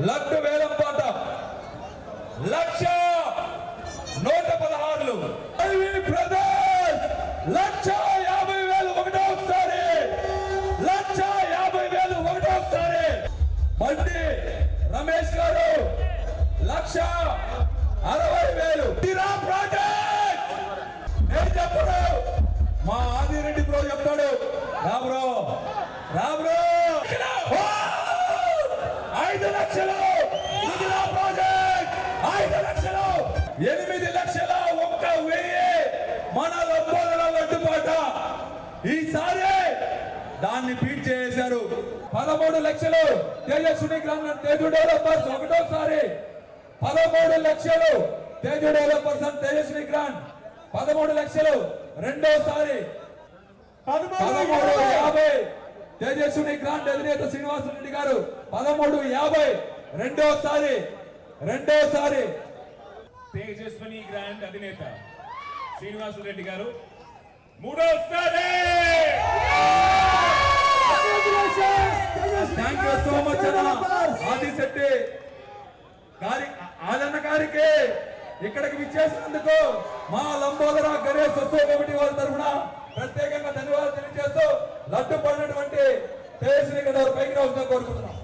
లడ్డు వేలం పాట. లక్ష నూట పదహారులు. ప్రదేశ్ లక్ష యాభై వేలు ఒకటోసారి లక్ష యాభై వేలు ఒకటోసారి బండి రమేష్ గారు లక్ష అరవై వేలు. ప్రాజెక్ట్! నేను చెప్పడు మా ఆదిరెడ్డి బ్రో చెప్తాడు. రాబ్రో రాబ్రో రా బ్రో ఓ! ఐదు లక్షలు సుజలా ప్రాజెక్ట్ ఐదు లక్షలు ఎనిమిది లక్షల ఒక్క వెయ్యి మన లంబోదర లడ్డుపాట ఈసారి దాన్ని బీట్ చేశారు పదమూడు లక్షలు తేజస్విని గ్రామ తేజు డెవలపర్స్ ఒకటోసారి. పదమూడు లక్షలు Teju developers and Tejaswini grand పదమూడు లక్షలు రెండోసారి. పదమూడు యాభై తేజస్విని గ్రాండ్ అధినేత శ్రీనివాసరెడ్డి గారు. పదమూడు యాభై రెండోసారి. రెండోసారి తేజస్విని గ్రాండ్ అధినేత శ్రీనివాసులు రెడ్డి గారు. మూడోసారి! థ్యాంక్ యూ సో మచ్ అన్న ఆదిశెట్టి గారి ఆదన్న గారికి ఇక్కడికి విచ్చేసినందుకు మా లంబోదర గణేష్ ఉత్సవ కమిటీ వారి తరఫున ప్రత్యేకంగా ధన్యవాదాలు తెలియజేస్తూ లడ్డు పడినటువంటి తేజస్విని గారు పైకి రావాల్సిన కోరుకుంటున్నాను